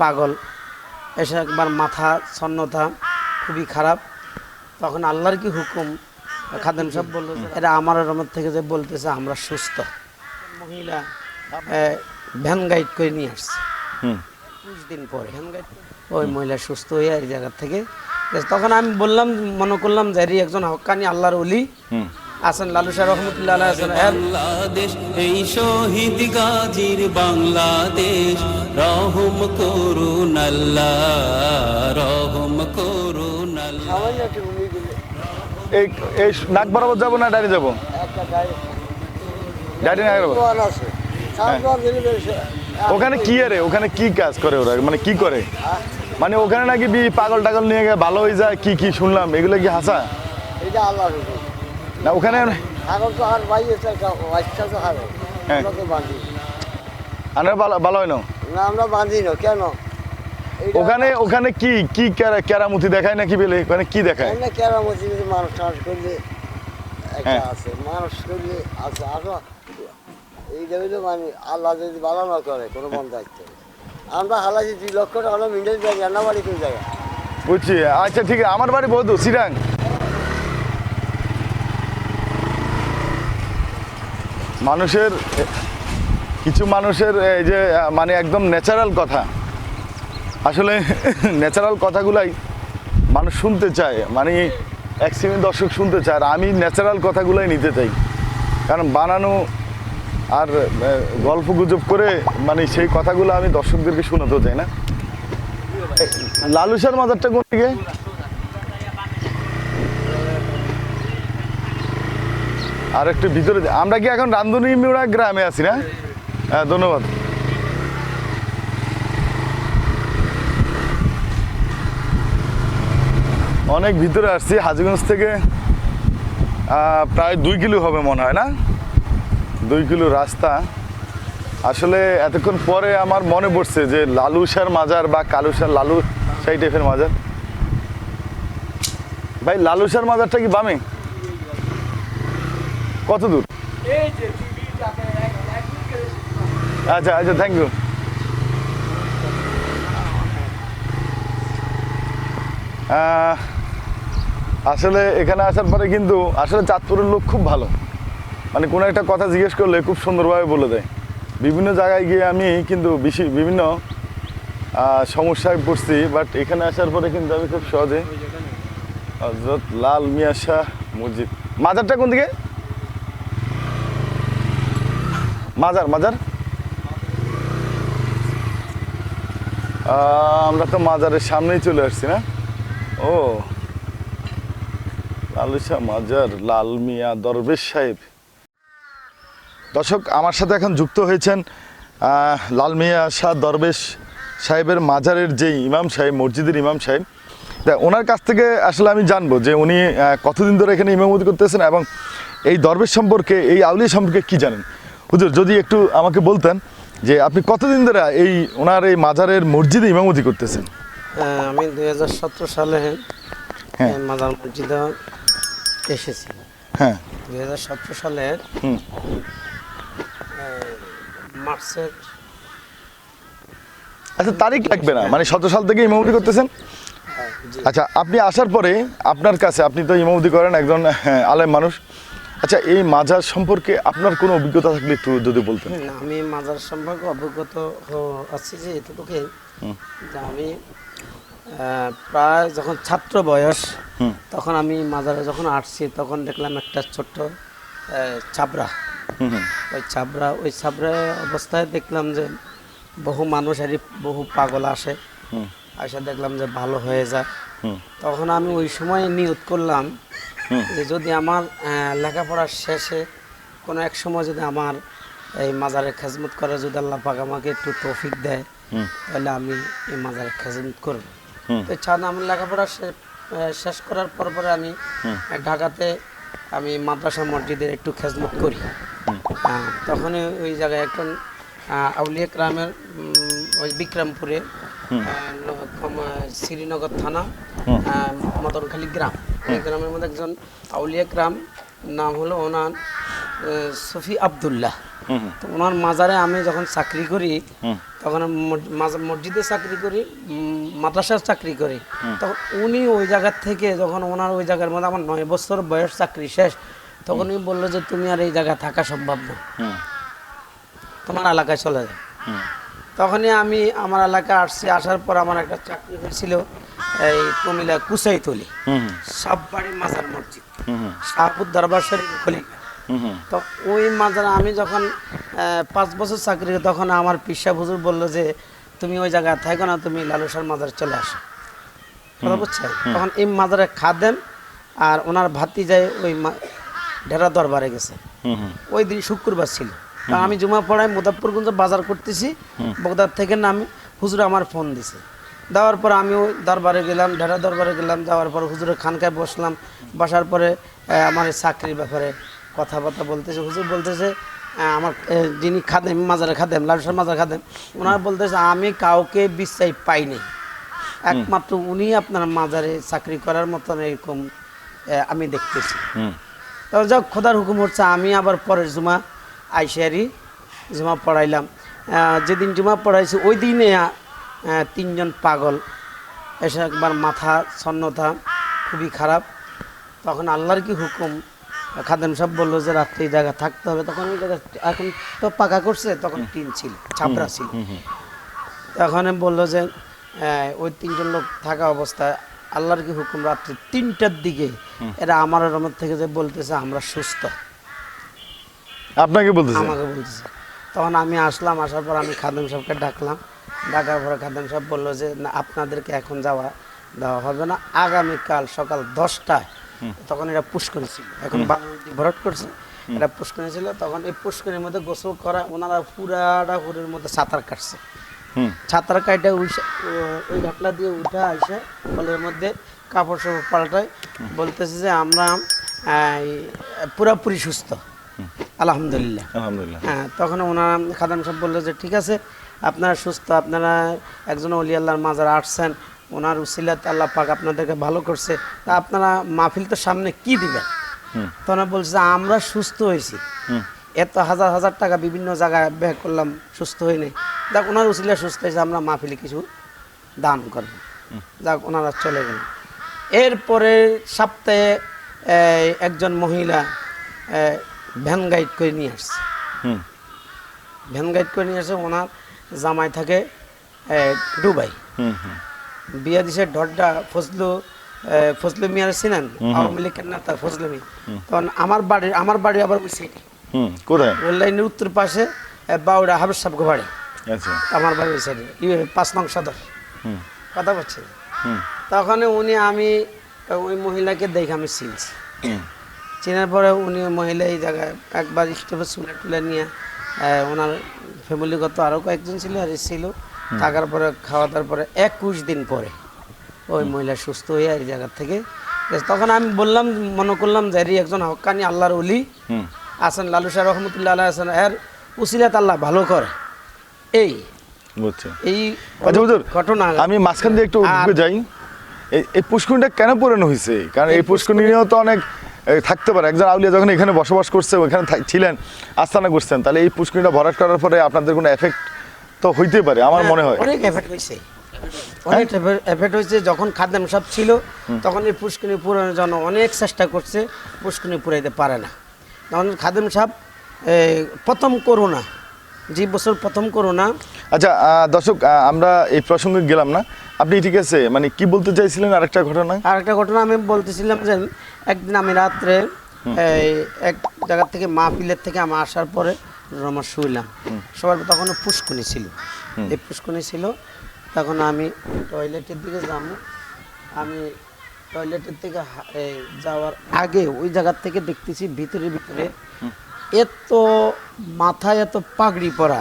পাগল। এসে একবার মাথা ছন্নতা খুবই খারাপ। তখন আল্লাহর কি হুকুম? খাদেম সাহেব বলল এরা আমার রমের থেকে যে বলতেছে আমরা সুস্থ। মহিলা ভ্যান গাইড করে নিয়ে আসছে। হুম। দিন পরে ভ্যান গাইড ওই মহিলা সুস্থ হয়ে এই জায়গা থেকে তখন আমি বললাম মনে করলাম যে একজন হকানি আল্লাহর অলি আছেন লালু শাহ রহমতুল্লাহ আছেন বাংলাদেশ এই শহীদ গাজীর বাংলাদেশ রহম করুন আল্লাহ রহম করুন আল্লাহ। এই এই নাক বরাবর যাব না ডাইরে যাব? ডাইরে না যাব? ওখানে কি রে ওখানে কি কাজ করে ওরা? মানে কি করে? মানে ওখানে নাকি বি- পাগল টাগল নিয়ে গিয়ে ভালো হয়ে যায়? কি কি শুনলাম? এগুলো কি হাসা? এটা আল্লাহর হুকুম। না ওখানে এখন তো আর ভাই এটা বাচ্চা তো হারো হ্যাঁ। আমরা তো বাঁধি। আনার ভালো ভালো হয় না না আমরা বাঁধি না কেন? ওখানে ওখানে কি কি কেরামতি দেখায় নাকি বেলে? ওখানে কি দেখায়? কেরামতি মানুষ টানুষ করলে একটা হ্যাঁ। আছে মানুষ করলে আছে। আসো এইটা হইল মানে আল্লাহ যদি ভালো না করে কোনো মন দায়িত্ব আমরা হালাইছি দুই লক্ষ টাকা হলো মিন্ডেল যাই রান্নাবাড়ি করে জায়গা বুঝছি। আচ্ছা ঠিক আছে আমার বাড়ি বহুত সিরাং। মানুষের, কিছু মানুষের এই যে মানে একদম ন্যাচারাল কথা। আসলে ন্যাচারাল কথাগুলাই মানুষ শুনতে চায় মানে এক শ্রেণির দর্শক শুনতে চায়, আর আমি ন্যাচারাল কথাগুলাই নিতে চাই। কারণ বানানো আর গল্প গুজব করে মানে সেই কথাগুলো আমি দর্শকদেরকে শোনাতে চাই না। লালুসার মাজারটা কোন দিকে? আর একটু ভিতরে আমরা কি এখন রান্ধুনি মিউড়া গ্রামে আছি না? হ্যাঁ ধন্যবাদ। অনেক ভিতরে আসছি, হাজিগঞ্জ থেকে প্রায় দুই কিলো হবে মনে হয় না? দুই কিলো রাস্তা। আসলে এতক্ষণ পরে আমার মনে পড়ছে যে লালুসার মাজার বা কালুসার লালু সেই টাইপের মাজার। ভাই লালুসার মাজারটা কি বামে? কত দূর? আচ্ছা আচ্ছা থ্যাংক ইউ আসলে এখানে আসার পরে কিন্তু আসলে চাঁদপুরের লোক খুব ভালো। মানে কোনো একটা কথা জিজ্ঞেস করলে খুব সুন্দরভাবে বলে দেয়। বিভিন্ন জায়গায় গিয়ে আমি কিন্তু বেশি বিভিন্ন সমস্যায় পড়ছি বাট এখানে আসার পরে কিন্তু আমি খুব সহজে হজরত লাল মিয়া শাহ মসজিদ। মাজারটা কোন দিকে? মাজার মাজার। আমরা তো মাজারের সামনেই চলে আসছি না? ও। লালু শাহ মাজার, লাল মিয়া দরবেশ সাহেব। দর্শক, আমার সাথে এখন যুক্ত হয়েছেন লাল মিয়া শাহ দরবেশ সাহেবের মাজারের যে ইমাম সাহেব, মসজিদের ইমাম সাহেব। তা ওনার কাছ থেকে আসলে আমি জানব যে উনি কতদিন ধরে এখানে ইমামতি করতেছেন এবং এই দরবেশ সম্পর্কে, এই আউলিয়া সম্পর্কে কি জানেন? হুজুর যদি একটু আমাকে বলতেন যে আপনি কতদিন ধরে এই ওনার এই মাজারের মসজিদে ইমামতি করতেছেন? আমি দুই হাজার সতেরো সালে হ্যাঁ। মাজার মসজিদে এসেছি। হ্যাঁ। দুই হাজার সতেরো সালে মার্চের আচ্ছা তারিখ লাগবে না? মানে শত সাল থেকে ইমামতি করতেছেন? হ্যাঁ, আচ্ছা আপনি আসার পরে আপনার কাছে আপনি তো ইমামতি করেন একজন হ্যাঁ, আলেম মানুষ। আচ্ছা এই মাজার সম্পর্কে আপনার কোনো অভিজ্ঞতা থাকলে একটু যদি বলতেন। না, আমি মাজার সম্পর্কে হ- আছি যে এতটুকুই। যে আমি প্রায় যখন ছাত্র বয়স তখন আমি মাজারে যখন আসছি তখন দেখলাম একটা ছোট্ট হুম ওই ছাবরা ওই ছাবরা অবস্থায় দেখলাম যে বহু মানুষ এরই বহু পাগল আসে। আসে দেখলাম যে ভালো হয়ে যায়। তখন আমি ওই সময় নিয়ত করলাম। যে যদি আমার আহ, লেখাপড়ার শেষে কোনো এক সময় যদি আমার এই মাজারের খেজমত করে যদি আল্লাহ পাক আমাকে একটু তৌফিক দেয় তাহলে আমি এই মাজারের খেজমত করব। তো ছাদ আমার লেখাপড়া শেষ করার পর পরে আমি ঢাকাতে আমি মাদ্রাসা মসজিদের একটু খেজমত করি। আহ, তখন ওই জায়গায় একজন আউলিয়া গ্রামের ওই বিক্রমপুরে শ্রীনগর থানা মদনখালী গ্রাম। এই গ্রামের মধ্যে একজন আউলিয়া গ্রাম নাম হলো ওনার সফি আবদুল্লাহ। তো ওনার মাজারে আমি যখন চাকরি করি তখন মসজিদে চাকরি করি মাদ্রাসার চাকরি করি। তখন উনি ওই জায়গার থেকে যখন ওনার ওই জায়গার মধ্যে আমার নয় বছর বয়স চাকরি শেষ তখন উনি বলল যে তুমি আর এই জায়গায় থাকা সম্ভব না। তোমার এলাকায় চলে যাও। তখনই আমি আমার এলাকায় আসছি আসার পর আমার একটা চাকরি হয়েছিল। এই কুমিল্লা কুসাইতলি। হুম সব বাড়ি মাজার মসজিদ। শাহপুর দরবার শরীফ খলিফা তো ওই মাজারে আমি যখন পাঁচ বছর চাকরি তখন আমার পিসা হুজুর বলল যে তুমি ওই জায়গায় থাকো না তুমি লালুসার মাজারে চলে আসো। কথা বুঝছেন? তখন এই মাজারে খাদেন আর ওনার ভাতি যায় ওই ঢেরা দরবারে গেছে। ওই দিন শুক্রবার ছিল। আমি জুমা পড়ায় মুদাফরগঞ্জ বাজার করতেছি বগদার থেকে নামি হুজুর আমার ফোন দিছে। দেওয়ার পর আমিও দরবারে গেলাম ঢেরা দরবারে গেলাম যাওয়ার পর হুজুরের খানকায় বসলাম। বসার পরে আমার চাকরির ব্যাপারে কথাবার্তা বলতেছে। হুজুর বলতেছে আমার যিনি খাদেম মাজারে খাদেম লালসার মাজার খাদেম ওনারা বলতেছে আমি কাউকে বিশ্বাস পাইনি একমাত্র উনি আপনার মাজারে চাকরি করার মতন এরকম আমি দেখতেছি। তবে যাক খোদার হুকুম হচ্ছে আমি আবার পরের জুমা আইসারি জুমা পড়াইলাম। যেদিন জুমা পড়াইছি ওই দিনে তিনজন পাগল। এসে একবার মাথা ছন্নতা খুবই খারাপ। তখন আল্লাহর কি হুকুম? খাদেম সাহেব বলল যে রাত্রে এই জায়গা থাকতে হবে। তখন ওই জায়গা এখন তো পাকা করছে তখন টিন ছিল ছাপড়া ছিল। তখন বলল যে আহ, ওই তিনজন লোক থাকা অবস্থায় আল্লাহর কি হুকুম? রাত্রি তিনটার দিকে এরা আমার রমত থেকে যে বলতেছে আমরা সুস্থ। আপনাকে বলতেছে? আমাকে বলতেছে। তখন আমি আসলাম আসার পর আমি খাদেম সাহেবকে ডাকলাম। ডাকার পরে খাদেম সাহেব বলল যে না আপনাদেরকে এখন যাওয়া দেওয়া হবে না। আগামীকাল সকাল দশটায়। তখন এটা পুষ্করী ছিল এখন বাংলাদেশ ভরাট করছে। এটা পুষ্করী ছিল তখন এই পুষ্করীর মধ্যে গোসল করা ওনারা পুরাটা হুরের মধ্যে সাঁতার কাটছে। ছাতার কাইটা ওই ঘাটলা দিয়ে উঠা আসে কলের মধ্যে কাপড় সাপড় পাল্টায় বলতেছে যে আমরা পুরাপুরি সুস্থ। আলহামদুলিল্লাহ। আলহামদুলিল্লাহ। হ্যাঁ তখন ওনারা খাদাম সাহেব বলল যে ঠিক আছে আপনারা সুস্থ আপনারা একজন অলি আল্লাহর মাজার আসছেন ওনার উসিলাত আল্লাহ পাক আপনাদেরকে ভালো করছে তা আপনারা মাহফিল তো সামনে কি দিবেন? তখন বলছে যে আমরা সুস্থ হয়েছি। এত হাজার হাজার টাকা বিভিন্ন জায়গায় ব্যয় করলাম সুস্থ হয়নি যাক ওনার উচিলে সুস্থ হয়েছে আমরা মাহফিলে কিছু দান করব। যাক ওনারা চলে গেলেন। এরপরে সপ্তাহে একজন মহিলা ভ্যান গাইড করে নিয়ে আসছে। ভ্যান গাইড করে নিয়ে আসে ওনার জামাই থাকে দুবাই। বিয়া দিছে ডড্ডা ফজলু ফজলু মিয়ার ছিলেন আওয়ামী লীগের নেতা ফজলু মি তখন আমার বাড়ি আমার বাড়ি আবার ওই সাইডে কোথায়? রেল লাইনের উত্তর পাশে এ, বাউড়া হাবের সাহেব বাড়ি আচ্ছা। আমার বাড়ি ওই সাইডে ইয়ে, পাঁচ নং সদর। কথা বলছে তখন উনি আমি ওই মহিলাকে দেখে আমি চিনছি। চেনার পরে উনি মহিলা এই জায়গায় একবার স্টেপে চুলে টুলে নিয়ে ওনার ফ্যামিলিগত আরও কয়েকজন ছিল আর ছিল। থাকার পরে খাওয়া দাওয়ার পরে একুশ দিন পরে ওই মহিলা সুস্থ হয়ে এই জায়গা থেকে তখন আমি বললাম মনে করলাম যে একজন হকানি আল্লাহর অলি আছেন লালু শাহ রহমতুল্লাহ আল্লাহ আছেন এর উসিলাত আল্লাহ ভালো করে। এই। এই আচ্ছা ঘটনা। আমি মাঝখান দিয়ে একটু যাই। এই পুষ্করিণীটা কেন পূরণ হয়েছে কারণ এই পুষ্করিণীও তো অনেক থাকতে পারে। একজন আউলিয়া যখন এখানে বসবাস করছে ওখানে ছিলেন আস্তানা করছেন তাহলে এই পুষ্করিণীটা ভরাট করার পরে আপনাদের কোনো এফেক্ট তো হইতে পারে আমার মনে হয়। অনেক এফেক্ট হয়েছে অনেক এফেক্ট হয়েছে যখন খাদ্যাম সব ছিল তখন এই পুষ্করণী পুরানোর জন্য অনেক চেষ্টা করছে পুষ্করণী পুরাইতে পারে না। তখন খাদেম সাহেব প্রথম করোনা যে বছর প্রথম করোনা। আচ্ছা দর্শক আমরা এই প্রসঙ্গে গেলাম না। আপনি ঠিক আছে? মানে কি বলতে চাইছিলেন আরেকটা ঘটনা? আরেকটা ঘটনা আমি বলতেছিলাম যে একদিন আমি রাত্রে এই এক জায়গা থেকে মাহফিলের থেকে আমি আসার পরে রমা শুইলাম। সবার তখন পুষ্কনি ছিল। এই পুষ্কনি ছিল তখন আমি টয়লেটের দিকে যাব আমি টয়লেটের থেকে যাওয়ার আগে ওই জায়গার থেকে দেখতেছি ভিতরে ভিতরে এত মাথায় এত পাগড়ি পরা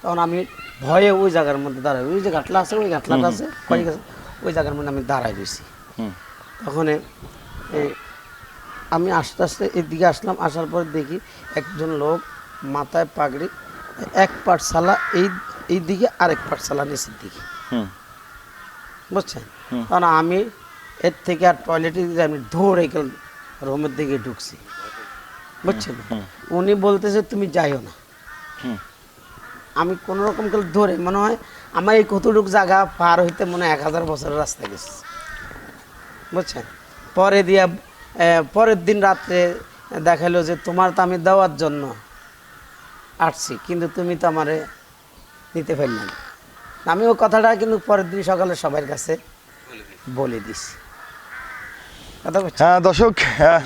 তখন আমি ভয়ে ওই জায়গার মধ্যে দাঁড়াই ওই যে ঘাটলা আছে ওই ঘাটলাটা আছে কয়েক আছে ওই জায়গার মধ্যে আমি দাঁড়াই রয়েছি তখন আমি আস্তে আস্তে এদিকে আসলাম আসার পর দেখি একজন লোক মাথায় পাগড়ি এক পাঠশালা এই এই দিকে আরেক পাঠশালা নিচের দিকে। বুঝছেন? কারণ আমি এর থেকে আর টয়লেটে আমি দৌড়ে গেল রুমের দিকে ঢুকছি। বুঝছেন? উনি বলতেছে তুমি যাইও না। আমি কোনো রকম করে ধরে মনে হয় আমার এই কতটুকু জায়গা পার হইতে মনে হয় এক হাজার বছরের রাস্তা গেছে। বুঝছেন? পরে দিয়া পরের দিন রাত্রে দেখাল যে তোমার তো আমি দেওয়ার জন্য আসছি কিন্তু তুমি তো আমারে নিতে পারলে না। আমি ও কথাটা কিন্তু পরের দিন সকালে সবার কাছে বলে দিস হ্যাঁ দর্শক হ্যাঁ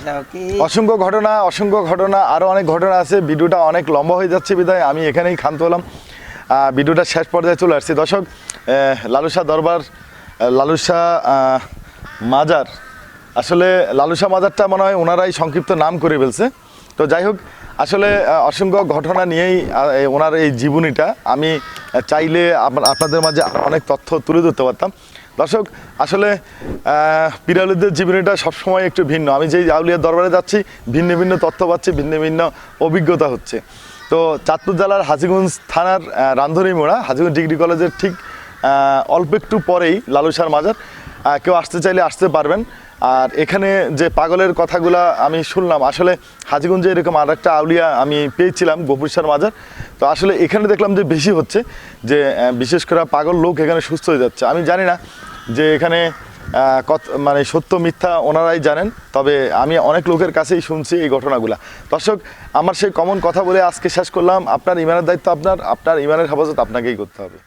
অসংখ্য ঘটনা অসংখ্য ঘটনা আরও অনেক ঘটনা আছে। ভিডিওটা অনেক লম্বা হয়ে যাচ্ছে বিদায়। আমি এখানেই ক্ষান্ত হলাম। ভিডিওটা শেষ পর্যায়ে চলে আসছি। দর্শক লালুসা দরবার লালুসা মাজার। আসলে লালুসা মাজারটা মনে হয় ওনারাই সংক্ষিপ্ত নাম করে ফেলছে। তো যাই হোক, আসলে অসংখ্য ঘটনা নিয়েই ওনার এই জীবনীটা। আমি চাইলে আপনাদের মাঝে অনেক তথ্য তুলে ধরতে পারতাম। দর্শক, আসলে পিরালুদের জীবনীটা সবসময় একটু ভিন্ন। আমি যেই আউলিয়ার দরবারে যাচ্ছি, ভিন্ন ভিন্ন তথ্য পাচ্ছি, ভিন্ন ভিন্ন অভিজ্ঞতা হচ্ছে। তো চাঁদপুর জেলার হাজিগঞ্জ থানার রান্ধনীমোড়া হাজিগঞ্জ ডিগ্রি কলেজের ঠিক অল্প একটু পরেই লালুসার মাজার কেউ আসতে চাইলে আসতে পারবেন। আর এখানে যে পাগলের কথাগুলা আমি শুনলাম, আসলে হাজিগঞ্জে এরকম আর একটা আউলিয়া আমি পেয়েছিলাম, গোপুরসার মাজার। তো আসলে এখানে দেখলাম যে বেশি হচ্ছে, যে বিশেষ করে পাগল লোক এখানে সুস্থ হয়ে যাচ্ছে। আমি জানি না যে এখানে কত মানে সত্য, মিথ্যা ওনারাই জানেন, তবে আমি অনেক লোকের কাছেই শুনছি এই ঘটনাগুলা। দর্শক, আমার সেই কমন কথা বলে আজকে শেষ করলাম। আপনার ইমানের দায়িত্ব আপনার আপনার ইমানের হেফাজত আপনাকেই করতে হবে।